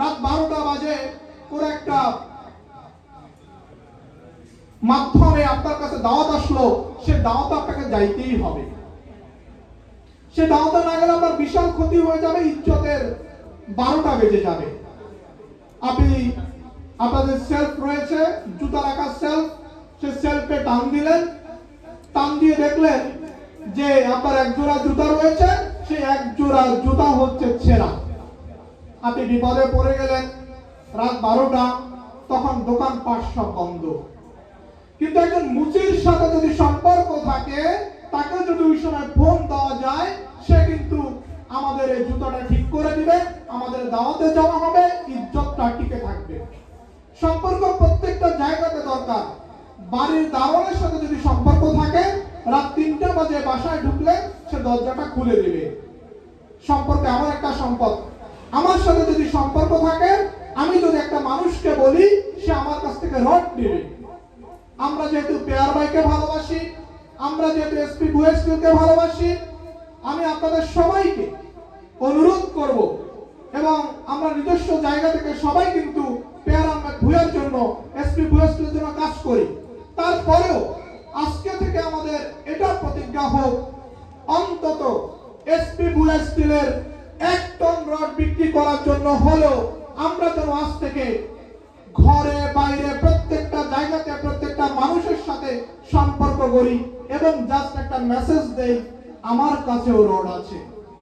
রাত বারোটা বাজে কোন একটা মাধ্যমে আপনার কাছে দাওয়াত আসলো, সে দাওয়াত আপনাকে যাইতেই হবে। সে দাওয়াতে না গেলে আপনার বিশাল ক্ষতি হয়ে যাবে, ইজ্জতের বারোটা বেজে যাবে। আপনি, আপনাদের সেলফ রয়েছে, জুতা রাখার সেলফ সে সেলফে টান দিলেন। টান দিয়ে দেখলেন যে আপনার এক জোড়া জুতা রয়েছে সেই এক জোড়া জুতা হচ্ছে ছেঁড়া। আপনি বিপদে পড়ে গেলেন, রাত বারোটা, তখন দোকান পাট সব বন্ধ কিন্তু একজন মুচির সাথে যদি সম্পর্ক থাকে তাকে যদি ওই সময় ফোন দেওয়া যায়, সে কিন্তু আমাদের এই জুতোটা ঠিক করে দিবে, আমাদের দাওয়াতে জমা হবে, ইজ্জতটা টিকে থাকবে। সম্পর্ক প্রত্যেকটা জায়গাতে দরকার। বাড়ির দারোয়ানের সাথে যদি সম্পর্ক থাকে, রাত তিনটা বাজে বাসায় ঢুকলে সে দরজাটা খুলে দিবে। সম্পর্কে এমন একটা সম্পদ আমার সাথে যদি সম্পর্ক থাকে, আমি যদি একটা মানুষকে বলি, সে আমার কাছ থেকে রড নেবে। আমরা যেহেতু পেয়ার বাইকে ভালোবাসি, আমরা যেহেতু এসপি বুয়েস্কিলকে ভালোবাসি, আমি আপনাদের সবাইকে অনুরোধ করব এবং আমরা নিজস্ব জায়গা থেকে সবাই কিন্তু পেয়ার আহমেদ ভুইয়ার জন্য এসপি বুয়েস্কিলের জন্য কাজ করি। তারপরেও আজকে থেকে আমাদের এটা প্রতিজ্ঞা হোক, অন্তত এসপি বুয়েস্কিলের এক টন বিক্রি করার জন্য হলেও আমরা যেন আজ থেকে ঘরে, বাইরে প্রত্যেকটা জায়গাতে প্রত্যেকটা মানুষের সাথে সম্পর্ক করি এবং জাস্ট একটা মেসেজ দেই, আমার কাছেও রোড আছে।